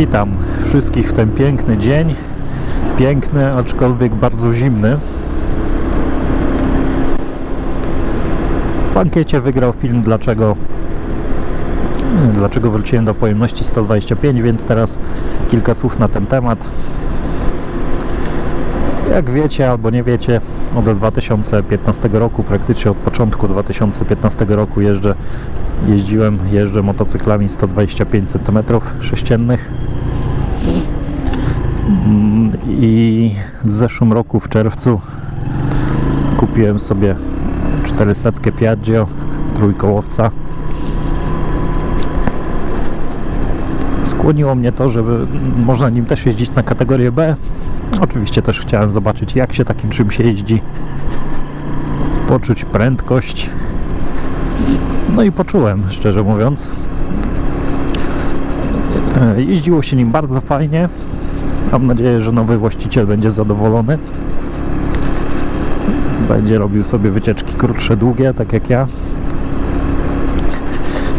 Witam wszystkich w ten piękny dzień. Piękny, aczkolwiek bardzo zimny. W ankiecie wygrał film Dlaczego Dlaczego wróciłem do pojemności 125, więc teraz kilka słów na ten temat. Jak wiecie albo nie wiecie, od 2015 roku, praktycznie od początku 2015 roku jeżdżę, jeździłem, jeżdżę motocyklami 125 cm sześciennych. I w zeszłym roku w czerwcu kupiłem sobie 400 Piaggio trójkołowca. Skłoniło mnie to, żeby można nim też jeździć na kategorię B. Oczywiście też chciałem zobaczyć jak się takim czymś jeździ, poczuć prędkość. No i poczułem, szczerze mówiąc. E, Jeździło się nim bardzo fajnie. Mam nadzieję, że nowy właściciel będzie zadowolony. Będzie robił sobie wycieczki krótsze, długie, tak jak ja.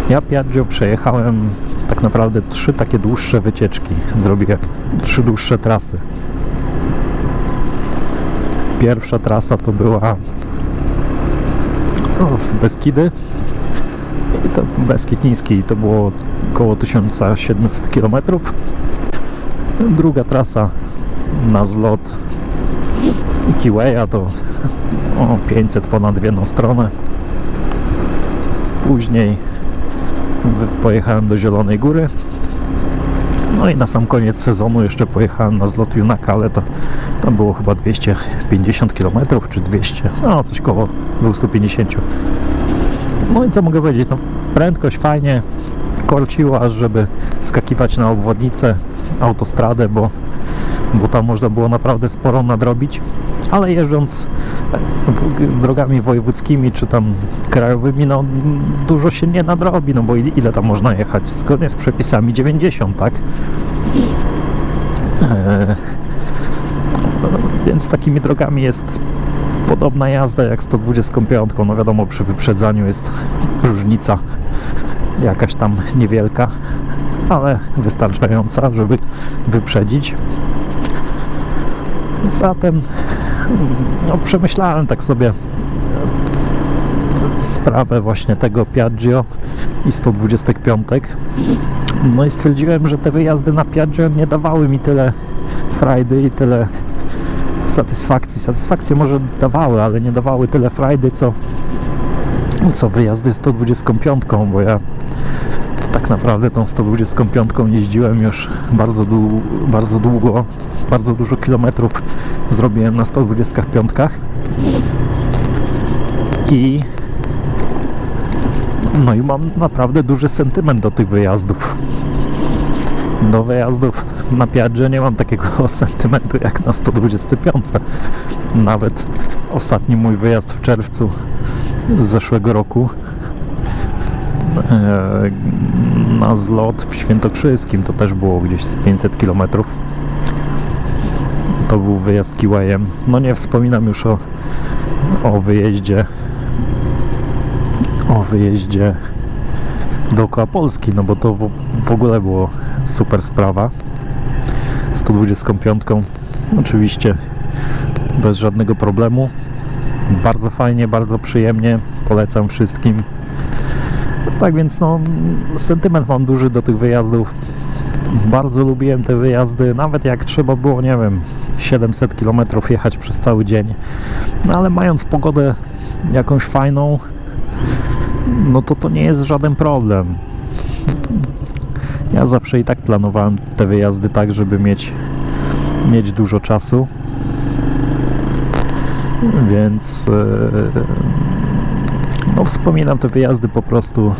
Ja Piaggio przejechałem tak naprawdę trzy takie dłuższe wycieczki. Zrobiłem trzy dłuższe trasy. Pierwsza trasa to była w Beskidy. I to Beskid Niski to było około 1700 km. Druga trasa na zlot Kiweya to o 500 ponad w jedną stronę. Później pojechałem do Zielonej Góry. No i na sam koniec sezonu jeszcze pojechałem na zlot Junaka, ale to tam było chyba 250 km czy 200, no coś koło 250. No i co mogę powiedzieć, no prędkość fajnie korciła, aż żeby skakiwać na obwodnicę, autostradę, bo, bo tam można było naprawdę sporo nadrobić, ale jeżdżąc w- drogami wojewódzkimi czy tam krajowymi, no dużo się nie nadrobi, no bo ile tam można jechać? Zgodnie z przepisami 90, tak? Eee, więc takimi drogami jest podobna jazda jak 125. No wiadomo, przy wyprzedzaniu jest różnica jakaś tam niewielka, ale wystarczająca, żeby wyprzedzić. Zatem no, przemyślałem tak sobie sprawę właśnie tego Piaggio i 125. No i stwierdziłem, że te wyjazdy na Piaggio nie dawały mi tyle frajdy i tyle satysfakcji. Satysfakcje może dawały, ale nie dawały tyle frajdy, co, co wyjazdy 125, bo ja tak naprawdę tą 125 jeździłem już bardzo, dłu- bardzo długo, bardzo dużo kilometrów zrobiłem na 125 i no i mam naprawdę duży sentyment do tych wyjazdów. Do wyjazdów na Piaggio nie mam takiego sentymentu jak na 125. Nawet ostatni mój wyjazd w czerwcu z zeszłego roku na zlot w Świętokrzyskim to też było gdzieś z 500 km. To był wyjazd Kiwayem. No nie wspominam już o, o wyjeździe o wyjeździe dookoła Polski, no bo to w, w ogóle było super sprawa. 125 oczywiście bez żadnego problemu. Bardzo fajnie, bardzo przyjemnie. Polecam wszystkim. Tak więc no, sentyment mam duży do tych wyjazdów. Bardzo lubiłem te wyjazdy, nawet jak trzeba było, nie wiem, 700 km jechać przez cały dzień. No ale mając pogodę jakąś fajną, no to to nie jest żaden problem. Ja zawsze i tak planowałem te wyjazdy tak, żeby mieć, mieć dużo czasu. Więc e, no wspominam te wyjazdy po prostu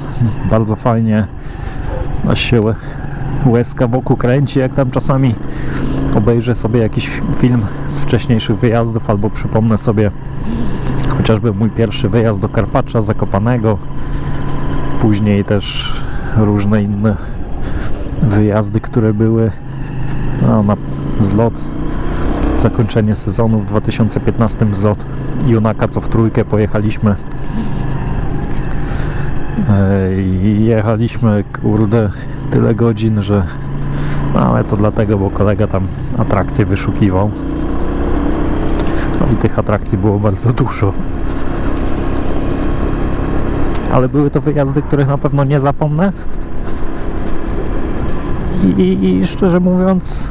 bardzo fajnie. Aż się łe- łezka wokół kręci, jak tam czasami obejrzę sobie jakiś film z wcześniejszych wyjazdów albo przypomnę sobie chociażby mój pierwszy wyjazd do Karpacza Zakopanego, później też różne inne wyjazdy, które były no, na zlot, zakończenie sezonu w 2015 zlot Junaka, co w trójkę pojechaliśmy jechaliśmy kurde tyle godzin, że No ale to dlatego, bo kolega tam atrakcje wyszukiwał. No i tych atrakcji było bardzo dużo. Ale były to wyjazdy, których na pewno nie zapomnę. I, i, i szczerze mówiąc,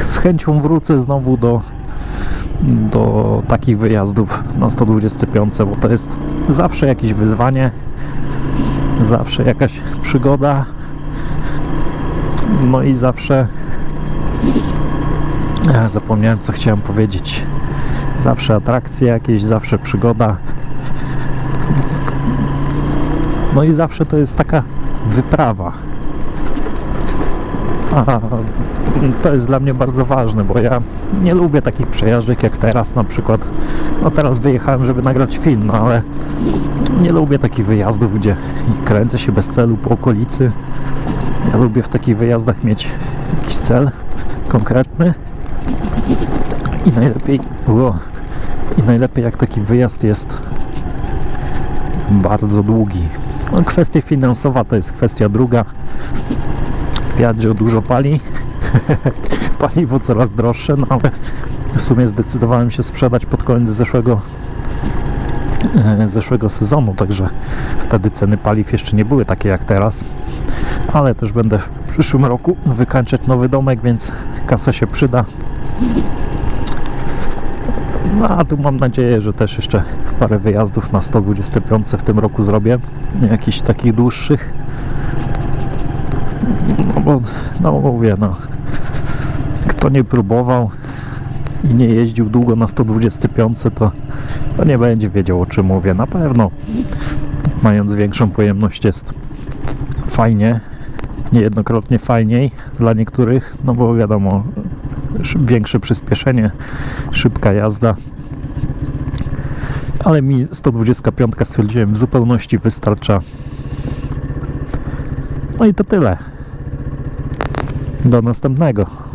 z chęcią wrócę znowu do, do takich wyjazdów na 125, bo to jest zawsze jakieś wyzwanie, zawsze jakaś przygoda, no i zawsze ja zapomniałem co chciałem powiedzieć. Zawsze atrakcje jakieś, zawsze przygoda. No i zawsze to jest taka wyprawa. To jest dla mnie bardzo ważne, bo ja nie lubię takich przejażdżek jak teraz na przykład. No teraz wyjechałem, żeby nagrać film, no ale nie lubię takich wyjazdów, gdzie kręcę się bez celu po okolicy. Ja lubię w takich wyjazdach mieć jakiś cel konkretny i najlepiej o, i najlepiej jak taki wyjazd jest bardzo długi. No, kwestia finansowa to jest kwestia druga. Piaggio dużo pali. Paliwo coraz droższe, no ale w sumie zdecydowałem się sprzedać pod koniec zeszłego e, zeszłego sezonu, także wtedy ceny paliw jeszcze nie były takie jak teraz. Ale też będę w przyszłym roku wykańczać nowy domek, więc kasa się przyda. No a tu mam nadzieję, że też jeszcze parę wyjazdów na 125 w tym roku zrobię. Jakichś takich dłuższych. No bo, no mówię, no. Kto nie próbował i nie jeździł długo na 125, to, to nie będzie wiedział o czym mówię. Na pewno mając większą pojemność jest fajnie, niejednokrotnie fajniej dla niektórych, no bo wiadomo, większe przyspieszenie, szybka jazda. Ale mi 125 stwierdziłem w zupełności wystarcza. No i to tyle. Do następnego.